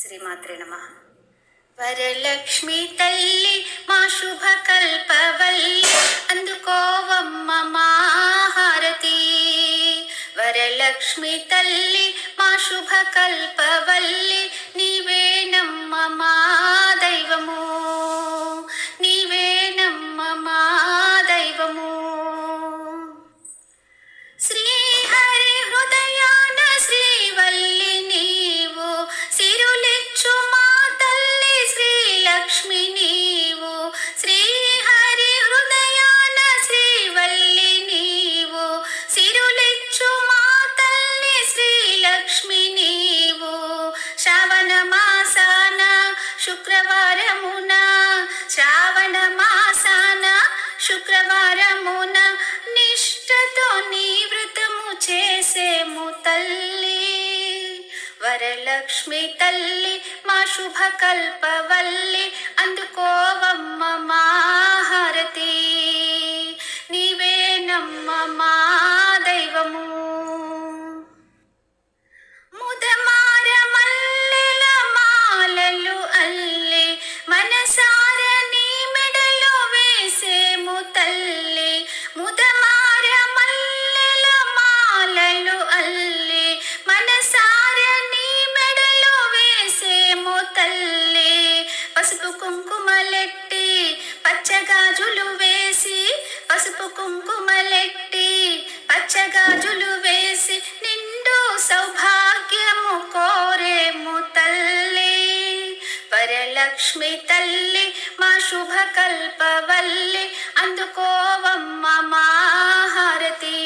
శ్రీమాత్రే నమ వరలక్ష్మి తల్లి మా శుభ కల్పవల్లి అందుకోవమ్మ మాహారతి వరలక్ష్మి తల్లి మా శుభ కల్పవల్లి నీ శుక్రవారమున శ్రావణ మాసాన శుక్రవారమున నిష్ఠతో నీ వ్రతము చేసేము తల్లి. వరలక్ష్మి తల్లి మా శుభకల్పవల్లి అందుకోవమ్మ మా హారతి పసుపు కుంకుమలెట్టి పచ్చగాజులు వేసి పసుపు కుంకుమలెట్టి పచ్చగాజులు వేసి నిండు సౌభాగ్యము కోరేము తల్లి. వరలక్ష్మి తల్లి మా శుభ కల్పవల్లి అందుకోవమ్మ మా హారతి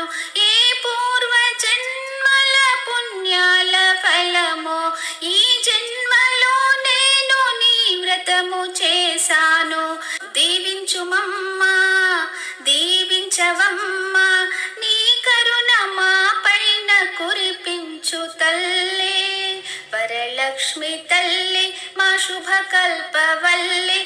చేశాను ఏ పూర్వ జన్మల పుణ్యాల ఫలము ఈ జన్మలో నేను నీ వ్రతము చేశాను. దీవించుమమ్మా దీవించవమ్మా నీ కరుణ మా పైన కురిపించు తల్లే. వరలక్ష్మి తల్లి మా శుభ కల్పవల్లి